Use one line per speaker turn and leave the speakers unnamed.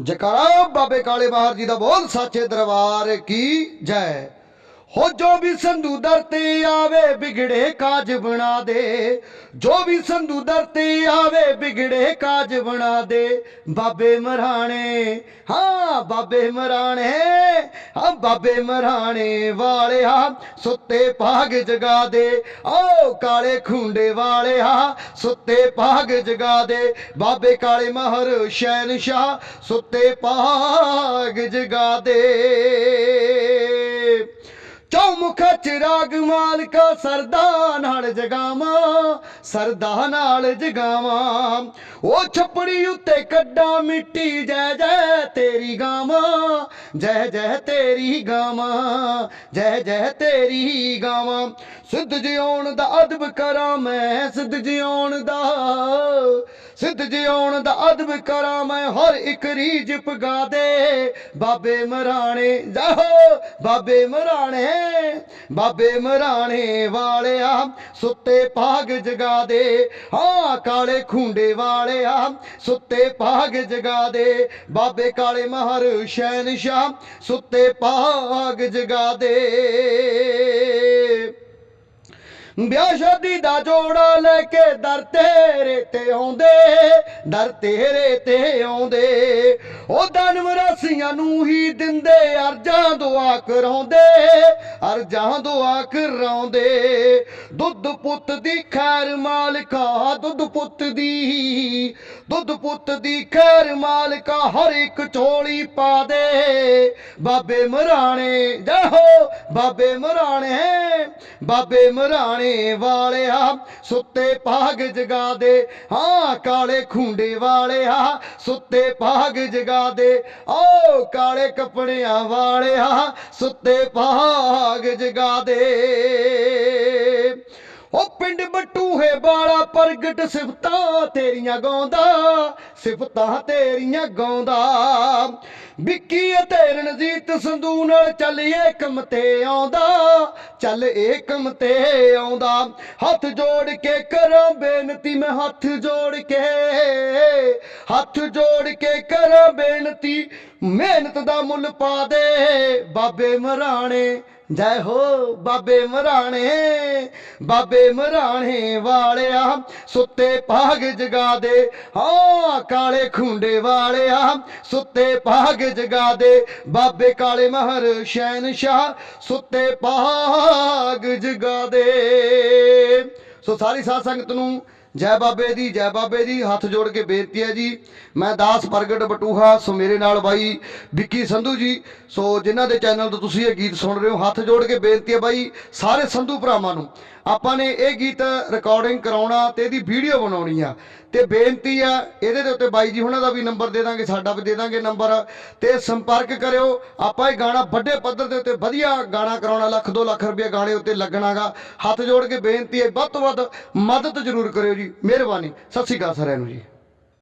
ਜਕਾਰਾ ਬਾਬੇ ਕਾਲੇ ਬਾਹਰ ਜੀ ਦਾ ਬੋਲ ਸਾਚੇ ਦਰਬਾਰ ਕੀ ਜੈ। ਹੋ ਜੋ ਵੀ ਸੰਧੂ ਦਰ ਤੇ ਆਵੇ ਬਿਗੜੇ ਕਾਜ ਬਣਾ ਦੇ। ਜੋ ਵੀ ਸੰਧੂ ਦਰ ਤੇ ਆਵੇ ਬਿਗੜੇ ਕਾਜ ਬਣਾ ਦੇ। ਬਾਬੇ ਮਰਾਣੇ, ਹਾਂ, ਬਾਬੇ ਮਰਾਣੇ, ਹਾਂ, ਬਾਬੇ ਮਰਾਣੇ ਵਾਲਿਆ, ਸੁੱਤੇ ਭਾਗ ਜਗਾ ਦੇ। ਓ ਕਾਲੇ ਖੁੰਡੇ ਵਾਲਿਆ, ਸੁੱਤੇ ਭਾਗ ਜਗਾ ਦੇ। ਬਾਬੇ ਕਾਲੇ ਮਹਰ ਸ਼ਹਿਨशाह ਸੁੱਤੇ ਭਾਗ ਜਗਾ ਦੇ। ਚੌਮੁਖ ਚਿਰਾਗ ਮਾਲਕਾ ਸਰਦਾ ਨਾਲ ਜਗਾਵਾਂ, ਸਰਦਾ ਨਾਲ ਜਗਾਵਾਂ। ਉਹ ਛੱਪੜੀ ਉੱਤੇ ਕੱਢਾਂ, ਮਿੱਟੀ ਜੈ ਜੈ ਤੇਰੀ ਗਾਵਾਂ, ਜੈ ਜੈ ਤੇਰੀ ਗਾਵਾਂ, ਜੈ ਜੈ ਤੇਰੀ ਗਾਵਾਂ। ਸਿੱਧ ਜਿਉਣ ਦਾ ਅਦਬ ਕਰਾਂ ਮੈਂ, ਸਿੱਧ ਜਿਉਣ ਦਾ, ਸਿੱਧ ਜਿਉਣ ਦਾ ਅਦਬ ਕਰਾਂ ਮੈਂ। ਹਰ ਇੱਕ ਰੀਜ ਪਗਾ ਦੇ, ਬਾਬੇ ਮਰਾਣੇ, ਜਾਹੋ, ਬਾਬੇ ਮਰਾਣੇ ਬਾਬੇ ਮਰਾਣੇ ਵਾਲਿਆ। ਸੁੱਤੇ ਭਾਗ ਜਗਾ ਦੇ, ਹਾਂ ਕਾਲੇ ਖੁੰਡੇ ਵਾਲਿਆ। ਸੁੱਤੇ ਭਾਗ ਜਗਾ ਦੇ, ਬਾਬੇ ਕਾਲੇ ਮਹਰ ਸ਼ਹਿਨशाह ਸੁੱਤੇ ਭਾਗ ਜਗਾ ਦੇ। ਵਿਆਹ ਸ਼ਾਦੀ ਦਾ ਜੋੜਾ ਲੈ ਕੇ ਦਰ ਤੇਰੇ ਤੇ ਆਉਂਦੇ, ਦਰ ਤੇਰੇ ਤੇ ਆਉਂਦੇ। ਉਹ ਦਨਮ ਰਾਸੀਆਂ ਨੂੰ ਹੀ ਦਿੰਦੇ, ਅਰਜਾਂ ਦੁਆ ਕਰਾਉਂਦੇ ਅਰਜਾਂ ਦੁਆ ਕਰਾਉਂਦੇ ਦੁੱਧ ਪੁੱਤ ਦੀ ਖੈਰ ਮਾਲਕਾ, ਦੁੱਧ ਪੁੱਤ ਦੀ। ਦੁੱਧ ਪੁੱਤ ਦੀ ਖੈਰ ਮਾਲਕਾ, ਹਰ ਇੱਕ ਝੋਲੀ ਪਾ ਦੇ। ਬਾਬੇ ਮਰਾਣੇ ਜਾਹੋ ਬਾਬੇ ਮਰਾਣੇ ਬਾਬੇ ਮਰਾਣੇ ਵਾਲਿਆ, ਸੁੱਤੇ ਪਾਗ ਜਗਾ ਦੇ। ਹਾਂ, ਕਾਲੇ ਖੁੰਡੇ ਵਾਲਿਆ, ਸੁੱਤੇ ਪਾਗ ਜਗਾ ਦੇ। ਓ ਕਾਲੇ ਕੱਪੜਿਆਂ ਵਾਲਿਆ, ਸੁੱਤੇ ਭਾਗ ਜਗਾ ਦੇ। ਉਹ ਪਿੰਡ ਬਟੂਹੇ ਬਾਲਾ ਪ੍ਰਗਟ ਸਿਫਤਾਂ ਤੇਰੀਆਂ ਗਾਉਂਦਾ, ਸਿਫਤਾਂ ਤੇਰੀਆਂ ਗਾਉਂਦਾ। ਵਿੱਕੀ ਅਤੇ ਰਣਜੀਤ ਸੰਧੂ ਨਾਲ ਚੱਲ ਏਕਮ ਤੇ ਆਉਂਦਾ, ਚੱਲ ਏਕਮ ਤੇ ਆਉਂਦਾ। ਹੱਥ ਜੋੜ ਕੇ ਕਰਾਂ ਬੇਨਤੀ, ਮੈਂ ਹੱਥ ਜੋੜ ਕੇ, ਹੱਥ ਜੋੜ ਕੇ ਕਰਾਂ ਬੇਨਤੀ। ਮਿਹਨਤ ਦਾ ਮੁੱਲ ਪਾ ਦੇ ਬਾਬੇ ਮਰਾਣੇ ਜੈ ਹੋ ਬਾਬੇ ਮਰਾਣੇ ਬਾਬੇ ਮਰਾਣੇ ਵਾਲਿਆ, ਸੁੱਤੇ ਪਾਗ ਜਗਾ ਦੇ, ਹਾਂ, ਕਾਲੇ ਖੁੰਡੇ ਵਾਲਿਆ, ਸੁੱਤੇ ਪਾਗ ਜਗਾ ਦੇ, ਬਾਬੇ ਕਾਲੇ ਮਹਰ ਸ਼ਾਹ ਸੁੱਤੇ ਭਾਗ ਜਗਾ ਦੇ। ਸੋ ਸਾਰੀ ਸਾਧ ਸੰਗਤ ਨੂੰ ਜੈ ਬਾਬੇ ਦੀ, ਜੈ ਬਾਬੇ ਦੀ। ਹੱਥ ਜੋੜ ਕੇ ਬੇਨਤੀ ਹੈ ਜੀ। ਮੈਂ ਦਾਸ ਪ੍ਰਗਟ ਬਟੂਹਾ, ਸੋ ਮੇਰੇ ਨਾਲ ਬਾਈ ਵਿੱਕੀ ਸੰਧੂ ਜੀ। ਸੋ ਜਿਨ੍ਹਾਂ ਦੇ ਚੈਨਲ ਤੋਂ ਤੁਸੀਂ ਇਹ ਗੀਤ ਸੁਣ ਰਹੇ ਹੋ, ਹੱਥ ਜੋੜ ਕੇ ਬੇਨਤੀ ਹੈ ਬਾਈ, ਸਾਰੇ ਸੰਧੂ ਭਰਾਵਾਂ ਨੂੰ। ਆਪਾਂ ਨੇ ਇਹ ਗੀਤ ਰਿਕਾਰਡਿੰਗ ਕਰਾਉਣਾ ਤੇ ਇਹਦੀ ਵੀਡੀਓ ਬਣਾਉਣੀ ਆ। ਤੇ ਬੇਨਤੀ ਆ, ਇਹਦੇ ਦੇ ਉੱਤੇ ਬਾਈ ਜੀ ਉਹਨਾਂ ਦਾ ਵੀ ਨੰਬਰ ਦੇ ਦਾਂਗੇ, ਸਾਡਾ ਵੀ ਦੇ ਦਾਂਗੇ ਨੰਬਰ ਤੇ ਸੰਪਰਕ ਕਰਿਓ। ਆਪਾਂ ਇਹ ਗਾਣਾ ਵੱਡੇ ਪੱਧਰ ਦੇ ਉੱਤੇ ਵਧੀਆ ਗਾਣਾ ਕਰਾਉਣਾ, ਲੱਖ 2 ਲੱਖ ਰੁਪਏ ਗਾਣੇ ਉੱਤੇ ਲੱਗਣਾਗਾ। ਹੱਥ ਜੋੜ ਕੇ ਬੇਨਤੀ ਹੈ, ਵੱਧ ਤੋਂ ਵੱਧ ਮਦਦ ਜ਼ਰੂਰ ਕਰਿਓ ਜੀ। ਜੀ ਮਿਹਰਬਾਨੀ। ਸਤਿ ਸ਼੍ਰੀ ਅਕਾਲ ਸਾਰਿਆਂ ਨੂੰ ਜੀ।